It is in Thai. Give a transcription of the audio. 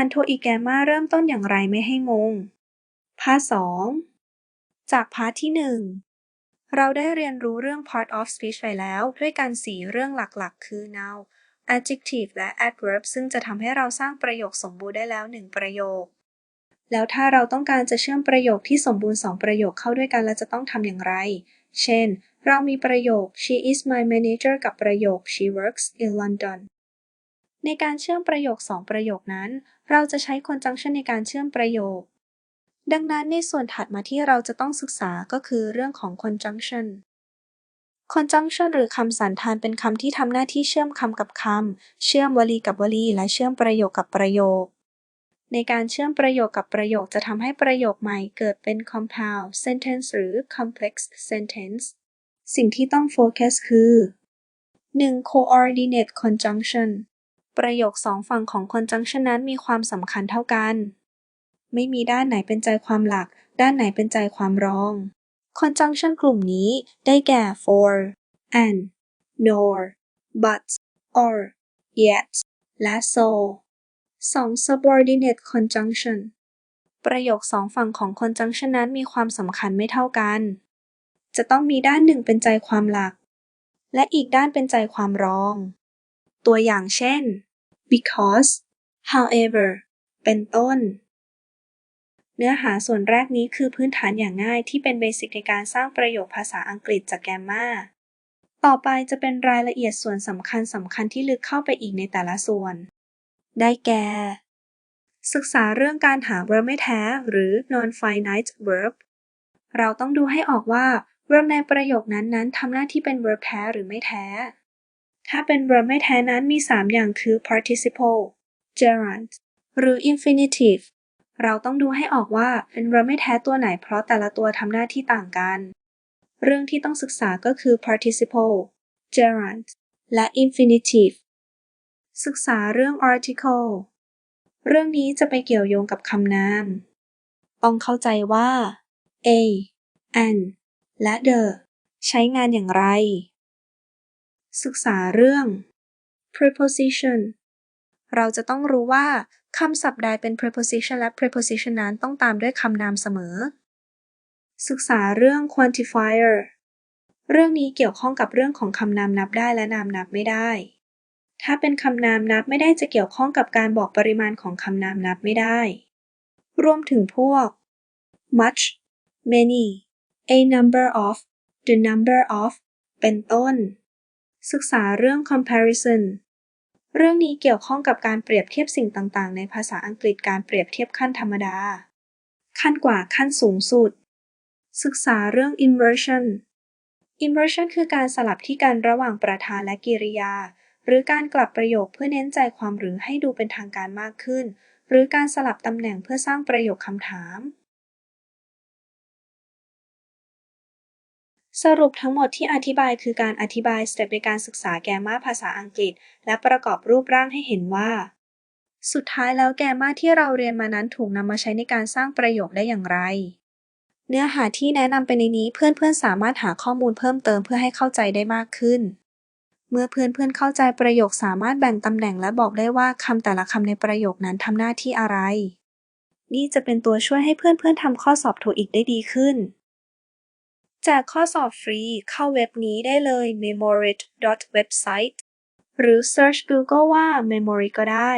านโทอีแกมมาเริ่มต้นอย่างไรไม่ให้งง พาร์ทสองจากพาร์ทที่หนึ่งเราได้เรียนรู้เรื่อง part of speech ไปแล้ว ด้วยกันสี่เรื่องหลักๆ คือ noun adjective และ adverb ซึ่งจะทำให้เราสร้างประโยคสมบูรณ์ได้แล้วหนึ่งประโยค แล้วถ้าเราต้องการจะเชื่อมประโยคที่สมบูรณ์สองประโยคเข้าด้วยกันเราจะต้องทำอย่างไร เช่น เรามีประโยค she is my manager กับประโยค she works in London ในการเชื่อมประโยคสองประโยคนั้น เราจะใช้ conjunction ในการเชื่อมประโยค ดังนั้นในส่วนถัดมาที่เราจะต้องศึกษาก็คือเรื่องของ conjunction conjunction หรือคำสันธานเป็นคำที่ทำหน้าที่เชื่อมคำกับคำ เชื่อมวลีกับวลี และเชื่อมประโยคกับประโยค ในการเชื่อมประโยคกับประโยคจะทำให้ประโยคใหม่เกิดเป็น compound sentence หรือ complex sentence สิ่งที่ต้องโฟกัสคือ 1. coordinate conjunction ประโยคสองฝั่งของ conjunction นั้นมีความสำคัญเท่ากัน ไม่มีด้านไหนเป็นใจความหลัก ด้านไหนเป็นใจความรอง conjunction กลุ่มนี้ได้แก่ for and nor but or yet และ so 2. subordinate conjunction ประโยคสองฝั่งของ conjunction นั้นมีความสำคัญไม่เท่ากัน จะต้องมีด้านหนึ่งเป็นใจความหลัก และอีกด้านเป็นใจความรอง ตัวอย่างเช่น because however เป็นต้น เนื้อหาส่วนแรกนี้คือพื้นฐานอย่างง่ายที่เป็นเบสิกในการสร้างประโยคภาษาอังกฤษจากแกมมาต่อไปจะเป็นรายละเอียดส่วนสำคัญสำคัญที่ลึกเข้าไปอีกในแต่ละส่วน ได้แก่ ศึกษาเรื่องการหา verb ไม่แท้ หรือ non-finite verb เราต้องดูให้ออกว่า verb ในประโยคนั้นๆทำหน้าที่เป็น verb แท้หรือไม่แท้ ถ้าเป็น verb ไม่แท้นั้นมี 3 อย่างคือ participle gerund หรือ infinitive เราต้องดูให้ออกว่าเป็น verb ไม่แท้ตัวไหนเพราะแต่ละตัวทำหน้าที่ต่างกัน เรื่องที่ต้องศึกษาก็คือ participle gerund และ infinitive ศึกษาเรื่อง article เรื่องนี้จะไปเกี่ยวโยงกับคำนาม ต้องเข้าใจว่า a an และ the ใช้งานอย่างไร ศึกษาเรื่อง preposition เราจะต้องรู้ว่าคำศัพท์ใดเป็น preposition และ preposition นั้นต้องตามด้วยคำนามเสมอ ศึกษาเรื่อง quantifier เรื่องนี้เกี่ยวข้องกับเรื่องของคำนามนับได้และนามนับไม่ได้ ถ้าเป็นคำนามนับไม่ได้จะเกี่ยวข้องกับการบอกปริมาณของคำนามนับไม่ได้ รวมถึงพวก much many a number of the number of เป็นต้น ศึกษาเรื่อง comparison เรื่องนี้เกี่ยวข้องกับการเปรียบเทียบสิ่งต่างๆ ในภาษาอังกฤษการเปรียบเทียบขั้นธรรมดา ขั้นกว่าขั้นสูงสุด ศึกษาเรื่อง inversion inversion คือการสลับที่กันระหว่างประธานและกริยา หรือการกลับประโยคเพื่อเน้นใจความหรือให้ดูเป็นทางการมากขึ้น หรือการสลับตำแหน่งเพื่อสร้างประโยคคำถาม สรุปทั้งหมดที่อธิบายคือการอธิบายสเต็ปในการศึกษาแกมมาภาษาอังกฤษ และประกอบรูปร่างให้เห็นว่า สุดท้ายแล้วแกมมาที่เราเรียนมานั้นถูกนำมาใช้ในการสร้างประโยคได้อย่างไร เนื้อหาที่แนะนำไปในนี้เพื่อนๆสามารถหาข้อมูลเพิ่มเติมเพื่อให้เข้าใจได้มากขึ้น เมื่อเพื่อนๆเข้าใจประโยคสามารถแบ่งตำแหน่งและบอกได้ว่าคำแต่ละคำในประโยคนั้นทำหน้าที่อะไร นี่จะเป็นตัวช่วยให้เพื่อนๆทำข้อสอบโทอีกได้ดีขึ้น จากข้อสอบฟรีเข้าเว็บนี้ได้เลย memorit.website หรือ search Google ว่า memory ก็ได้